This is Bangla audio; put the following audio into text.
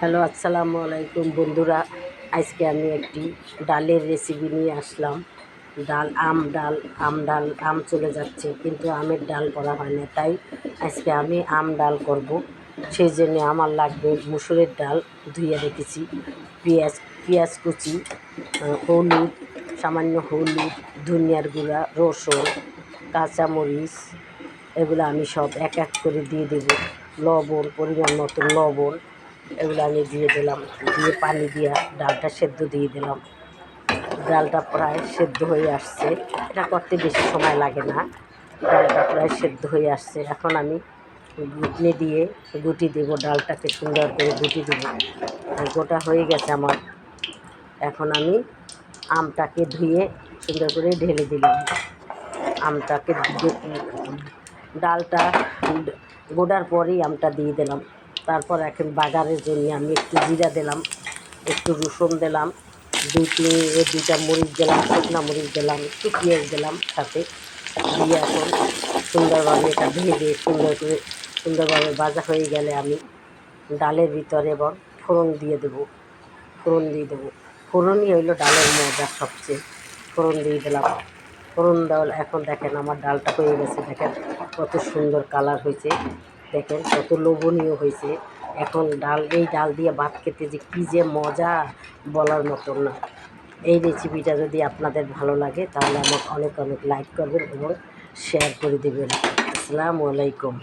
হ্যালো, আসসালামু আলাইকুম বন্ধুরা। আজকে আমি একটি ডালের রেসিপি নিয়ে আসলাম। ডাল, আম ডাল আম ডাল, আম চলে যাচ্ছে, কিন্তু আমের ডাল করা হয় না। তাই আজকে আমি আম ডাল করব। সেই জন্য আমার লাগবে মুসুরের ডাল ধুয়ে রেখেছি। পেঁয়াজ পেঁয়াজ কুচি হলুদ, সামান্য হলুদ, ধনিয়ার গুঁড়া, রসুন, কাঁচামরিচ, এগুলো আমি সব এক এক করে দিয়ে দেবো। লবণ, পরিমাণ মতো লবণ। এগুলো আমি দিয়ে দিলাম, দিয়ে পানি দিয়ে ডালটা সেদ্ধ দিয়ে দিলাম। ডালটা প্রায় সেদ্ধ হয়ে আসছে। এটা করতে বেশি সময় লাগে না। ডালটা প্রায় সেদ্ধ হয়ে আসছে। এখন আমি গুটনি দিয়ে, গুটি দেবো ডালটাকে সুন্দর করে গুটি দেবো। গোটা হয়ে গেছে আমার। এখন আমি আমটাকে ধুয়ে সুন্দর করে ঢেলে দিলাম। আমটাকে ডালটা গোড়ার পরেই আমটা দিয়ে দিলাম। তারপর এখন বাগারের জন্য আমি একটু জিরা দিলাম, একটু রসুন দিলাম, দুই তিন দুইটা মরিচ দিলাম, শুকনা মরিচ দিলাম, একটু পেঁয়াজ দিলাম সাথে। দিয়ে এখন সুন্দরভাবে এটা ভেজে সুন্দর করে, সুন্দরভাবে ভাজা হয়ে গেলে আমি ডালের ভিতরে এবং ফোড়ন দিয়ে দেবো, ফোড়ন দিয়ে দেবো। ফোড়নই হইল ডালের মজা সবচেয়ে, ফোড়ন দিয়ে দিলাম। ফোড়ন দেওয়া এখন দেখেন আমার ডালটা হয়ে গেছে, দেখেন কত সুন্দর কালার হয়েছে। দেখেন কত লোভনীয় হয়েছে। এখন ডাল, এই ডাল দিয়ে ভাত খেতে যে কী যে মজা বলার মতন না। এই রেসিপিটা যদি আপনাদের ভালো লাগে, তাহলে আমাকে অনেক অনেক লাইক করবেন এবং শেয়ার করে দেবেন। আসসালামু আলাইকুম।